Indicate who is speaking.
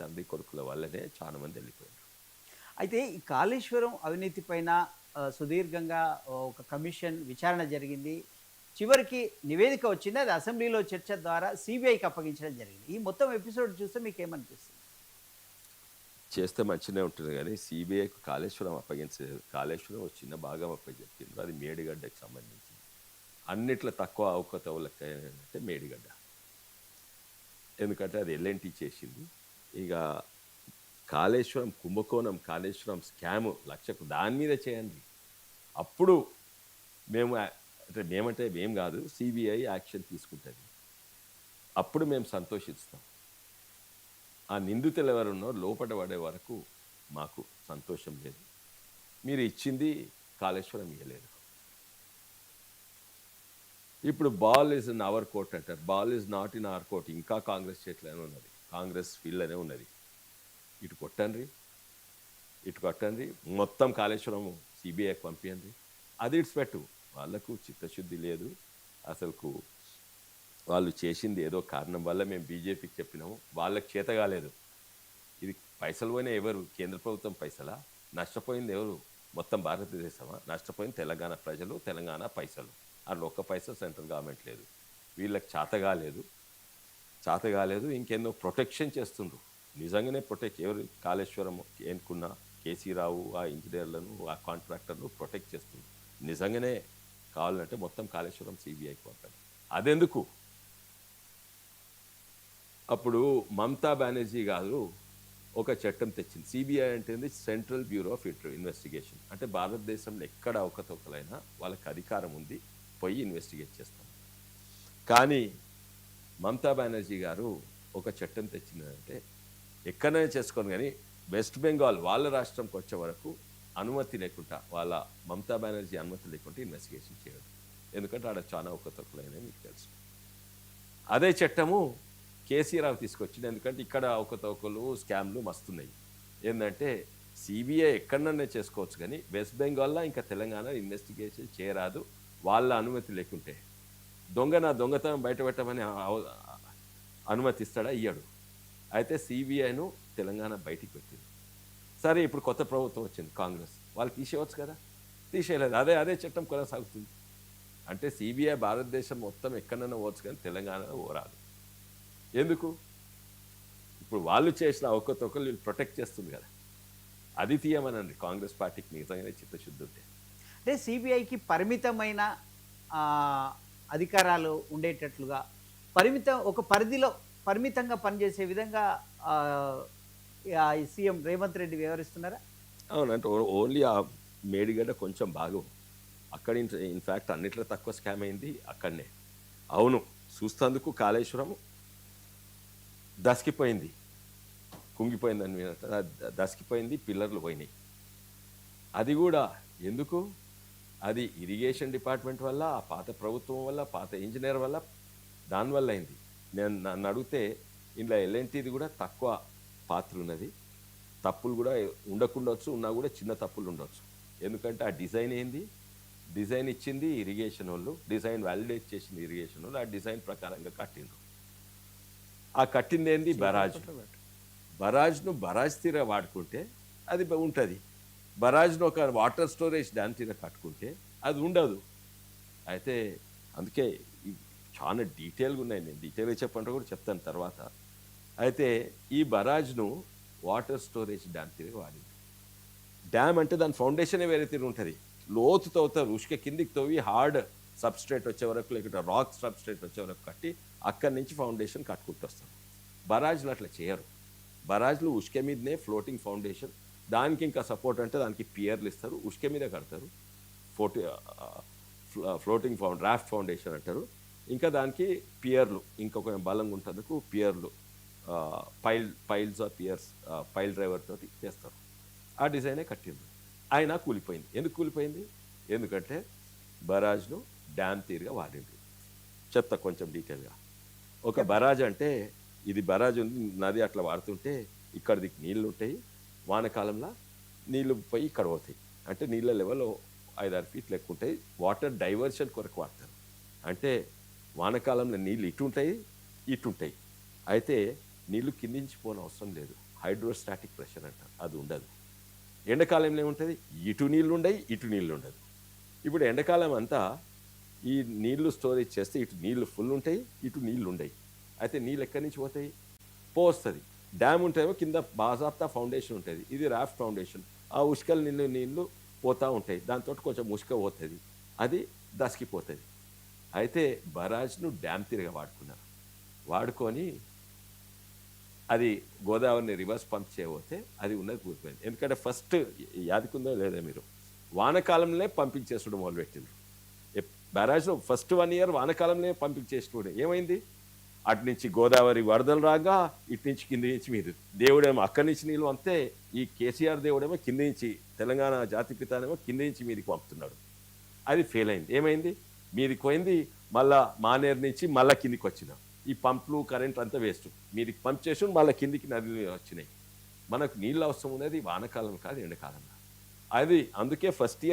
Speaker 1: తండ్రి కొడుకుల వల్లనే చాలా మంది వెళ్ళిపోయారు.
Speaker 2: అయితే ఈ కాళేశ్వరం అవినీతి పైన సుదీర్ఘంగా ఒక కమిషన్ విచారణ జరిగింది. చివరికి నివేదిక వచ్చింది. అది అసెంబ్లీలో చర్చ ద్వారా సిబిఐకి అప్పగించడం జరిగింది. ఈ మొత్తం ఎపిసోడ్ చూస్తే మీకు ఏమనిపిస్తుంది?
Speaker 1: చేస్తే మంచిగానే ఉంటుంది కానీ సిబిఐకి కాళేశ్వరం అప్పగించలేదు కాళేశ్వరం ఒక చిన్న భాగం అప్పచెప్పిండ్రు అది మేడిగడ్డకి సంబంధించి అన్నిట్లో తక్కువ అవకతవలకి అంటే మేడిగడ్డ. ఎందుకంటే అది ఎల్ఎన్టీ చేసింది. ఇక కాళేశ్వరం కుంభకోణం కాళేశ్వరం స్కామ్ లక్షకు దాని మీద చేయండి. అప్పుడు మేము అంటే మేమంటే మేం కాదు సిబిఐ యాక్షన్ తీసుకుంటుంది. అప్పుడు మేము సంతోషిస్తాం. ఆ నిందితులు ఎవరున్నో లోపల పడే వరకు మాకు సంతోషం లేదు. మీరు ఇచ్చింది కాళేశ్వరం ఇవ్వలేదు ఇప్పుడు ball is in our court అంటారు. Ball is not in our court. ఇంకా కాంగ్రెస్ చేతిలోనే ఉన్నది. కాంగ్రెస్ ఫీల్డ్ అనే ఉన్నది. ఇటు కొట్టండి ఇటు కొట్టండి మొత్తం కాళేశ్వరం సిబిఐకి పంపించండి అది ఇట్స్ పెట్టు. వాళ్ళకు చిత్తశుద్ధి లేదు. అసలుకు వాళ్ళు చేసింది ఏదో కారణం వల్ల మేము బీజేపీకి చెప్పినాము. వాళ్ళకి చేత కాలేదు. ఇది పైసలు పోయినా ఎవరు? కేంద్ర ప్రభుత్వం పైసలా? నష్టపోయింది ఎవరు? మొత్తం భారతదేశమా? నష్టపోయింది తెలంగాణ ప్రజలు తెలంగాణ పైసలు. అందులో ఒక్క పైసలు సెంట్రల్ గవర్నమెంట్ లేదు. వీళ్ళకి చేత కాలేదు. చేత కాలేదు ఇంకెన్నో ప్రొటెక్షన్ చేస్తుండ్రు. నిజంగానే ప్రొటెక్ట్ ఎవరు? కాళేశ్వరం ఎన్నుకున్న కేసీ రావు ఆ ఇంజనీర్లను ఆ కాంట్రాక్టర్లు ప్రొటెక్ట్ చేస్తుండ్రు. నిజంగానే కావాలంటే మొత్తం కాళేశ్వరం సిబిఐకి పంపాలి అదెందుకు? అప్పుడు మమతా బెనర్జీ గారు ఒక చట్టం తెచ్చింది. సిబిఐ అంటే central bureau of inter investigation. అంటే భారతదేశంలో ఎక్కడ అవకతవకలైనా వాళ్ళకి అధికారం ఉంది పోయి ఇన్వెస్టిగేట్ చేస్తాం. కానీ మమతా బెనర్జీ గారు ఒక చట్టం తెచ్చిందంటే ఎక్కడైనా చేసుకోను కానీ వెస్ట్ బెంగాల్ వాళ్ళ రాష్ట్రంకి వచ్చే వరకు అనుమతి లేకుండా వాళ్ళ మమతా బెనర్జీ అనుమతి లేకుండా ఇన్వెస్టిగేషన్ చేయదు ఎందుకంటే ఆడ చాలా అవకతవకలైనా మీకు తెలుసు. అదే చట్టము కేసీఆర్ తీసుకొచ్చింది. ఎందుకంటే ఇక్కడ అవకతవకలు స్కామ్లు మస్తున్నాయి. ఏంటంటే సిబిఐ ఎక్కడన్నా చేసుకోవచ్చు కానీ వెస్ట్ బెంగాల్లో ఇంకా తెలంగాణ ఇన్వెస్టిగేషన్ చేయరాదు. వాళ్ళ అనుమతి లేకుంటే. దొంగ నా దొంగతనం బయట పెట్టమని అవ- అయితే సిబిఐను తెలంగాణ బయటికి పెట్టింది. సరే ఇప్పుడు కొత్త ప్రభుత్వం వచ్చింది కాంగ్రెస్. వాళ్ళు తీసేయవచ్చు కదా? తీసేయలేదు. అదే అదే చట్టం కొనసాగుతుంది. అంటే సిబిఐ భారతదేశం మొత్తం ఎక్కడైనా పోవచ్చు కానీ తెలంగాణలో ఓరాదు ఎందుకు? ఇప్పుడు వాళ్ళు చేసిన అవకతవకలు వీళ్ళు ప్రొటెక్ట్ చేస్తుంది కదా. అది తీయమనండి. కాంగ్రెస్ పార్టీకి నిజంగానే చిత్తశుద్ధి ఉంటే.
Speaker 2: అంటే సిబిఐకి పరిమితమైన అధికారాలు ఉండేటట్లుగా పరిమిత ఒక పరిధిలో పరిమితంగా పనిచేసే విధంగా ఆ, ఈ సీఎం రేవంత్ రెడ్డి వ్యవహరిస్తున్నారా
Speaker 1: అవునంటే ఓన్లీ ఆ మేడిగడ్డ కొంచెం భాగం అక్కడ ఇన్ఫ్యాక్ట్ అన్నిట్లో తక్కువ స్కామ్ అయింది అక్కడనే. అవును చూస్తందుకు కాళేశ్వరం దసికిపోయింది. కుంగిపోయింది అని దసికిపోయింది పిల్లర్లు పోయినాయి. అది కూడా ఎందుకు? అది ఇరిగేషన్ డిపార్ట్మెంట్ వల్ల ఆ పాత ప్రభుత్వం వల్ల పాత ఇంజనీర్ వల్ల దానివల్ల అయింది. నేను నన్ను అడిగితే ఇంట్లో ఎల్ఎన్టీది కూడా తక్కువ పాత్ర ఉన్నది. తప్పులు కూడా ఉండకుండొచ్చు ఉన్నా కూడా చిన్న తప్పులు ఉండొచ్చు. ఎందుకంటే ఆ డిజైన్ ఏంది? డిజైన్ ఇచ్చింది ఇరిగేషన్ వాళ్ళు డిజైన్ వ్యాలిడేట్ చేసింది ఇరిగేషన్ వాళ్ళు ఆ డిజైన్ ప్రకారంగా కట్టిండ్రు. ఆ కట్టింది ఏంది? బరాజ్ బరాజ్ను బరాజ్ తీర వాడుకుంటే అది ఉంటుంది. బరాజ్ను ఒక వాటర్ స్టోరేజ్ డ్యామ్ తీర కట్టుకుంటే అది ఉండదు. అయితే అందుకే చాలా డీటెయిల్గా ఉన్నాయి. నేను డీటెయిల్గా చెప్పంటే కూడా చెప్తాను తర్వాత. అయితే ఈ బరాజ్ను వాటర్ స్టోరేజ్ డ్యామ్ తీర వాడింది. డ్యామ్ అంటే దాని ఫౌండేషన్ వేరే తీరు ఉంటుంది. లోతు తవ్వుతారు ఉష్క కిందికి తవ్వి హార్డ్ సబ్స్ట్రేట్ వచ్చే వరకు లేకుంటే రాక్ సబ్స్ట్రేట్ వచ్చే వరకు కట్టి అక్కడి నుంచి ఫౌండేషన్ కట్టుకుంటూ వస్తారు బరాజ్లు అట్లా చేయరు. బరాజ్లు ఉష్క మీదనే ఫ్లోటింగ్ ఫౌండేషన్ దానికి ఇంకా సపోర్ట్ అంటే దానికి పియర్లు ఇస్తారు ఉష్క మీద కడతారు. ఫోటి ఫ్లోటింగ్ ఫౌండ్ రాఫ్ట్ ఫౌండేషన్ అంటారు. ఇంకా దానికి పియర్లు ఇంకొక బలంగా ఉంటందుకు పియర్లు pile piles of piers pile driver తోటి చేస్తారు. ఆ డిజైనే కట్టింది ఆయన కూలిపోయింది. ఎందుకు కూలిపోయింది? ఎందుకంటే బరాజ్ను డ్యామ్ తీరుగా వాడింది చెప్తా కొంచెం డీటెయిల్గా. ఒక బరాజ్ అంటే ఇది బరాజ్ ఉంది నది అట్లా వాడుతుంటే ఇక్కడ నీళ్ళు ఉంటాయి వానకాలంలో నీళ్ళు పోయి ఇక్కడ పోతాయి అంటే నీళ్ళ లెవెల్ ఐదారు ఫీట్లు ఎక్కువ ఉంటాయి. వాటర్ డైవర్షన్ కొరకు వాడతారు. అంటే వానకాలంలో నీళ్ళు ఇటుంటాయి ఇటుంటాయి అయితే నీళ్ళు కిందించి పోని అవసరం లేదు. హైడ్రోస్టాటిక్ ప్రెషర్ అంటారు అది ఉండదు. ఎండాకాలంలో ఏముంటుంది? ఇటు నీళ్ళు ఉండయి ఇటు నీళ్ళు ఉండదు. ఇప్పుడు ఎండాకాలం అంతా ఈ నీళ్ళు స్టోరేజ్ చేస్తే ఇటు నీళ్ళు ఫుల్ ఉంటాయి ఇటు నీళ్ళు ఉండయి. అయితే నీళ్ళు ఎక్కడి నుంచి పోతాయి? పోస్తుంది డ్యామ్ ఉంటేమో కింద బాజాప్తా ఫౌండేషన్ ఉంటుంది. ఇది రాఫ్ట్ ఫౌండేషన్. ఆ ఉష్కల నీళ్ళు నీళ్ళు పోతూ ఉంటాయి. దాంతో కొంచెం ఉష్క పోతుంది. అది దసికిపోతుంది. అయితే బరాజ్ను డ్యామ్ తిరగ వాడుకున్నారు. వాడుకొని అది గోదావరిని రివర్స్ పంప్ చేయబోతే అది ఉన్నది కూలిపోయింది. ఎందుకంటే ఫస్ట్ యాదికుందో లేదా మీరు. వానకాలంలో పంపించేసుకోవడం మొదలుపెట్టిండ్రు. ఎప్- బ్యారాజ్లో ఫస్ట్ వన్ ఇయర్ వానకాలంలో పంపించేసుడు ఏమైంది? అటు నుంచి గోదావరి వరదలు రాగా ఇటు నుంచి కింది నుంచి మీరు దేవుడేమో అక్కడి నుంచి నీళ్ళు అంతే ఈ కేసీఆర్ దేవుడేమో కింది నుంచి తెలంగాణ జాతిపితానేమో కింది నుంచి మీదికి పంపుతున్నాడు. అది ఫెయిల్ అయింది. ఏమైంది? మీదికి పోయింది మళ్ళా మానేరు నుంచి మళ్ళా కిందికి వచ్చినాం. ఈ పంపులు కరెంట్ అంతా వేస్ట్. మీదికి పంప్ చేసి మళ్ళీ కిందికి నదులు వచ్చినాయి. మనకు నీళ్ళు అవసరం ఉన్నది వానకాలం కాదు ఎండాకాలం అది అందుకే ఫస్ట్ ఇయర్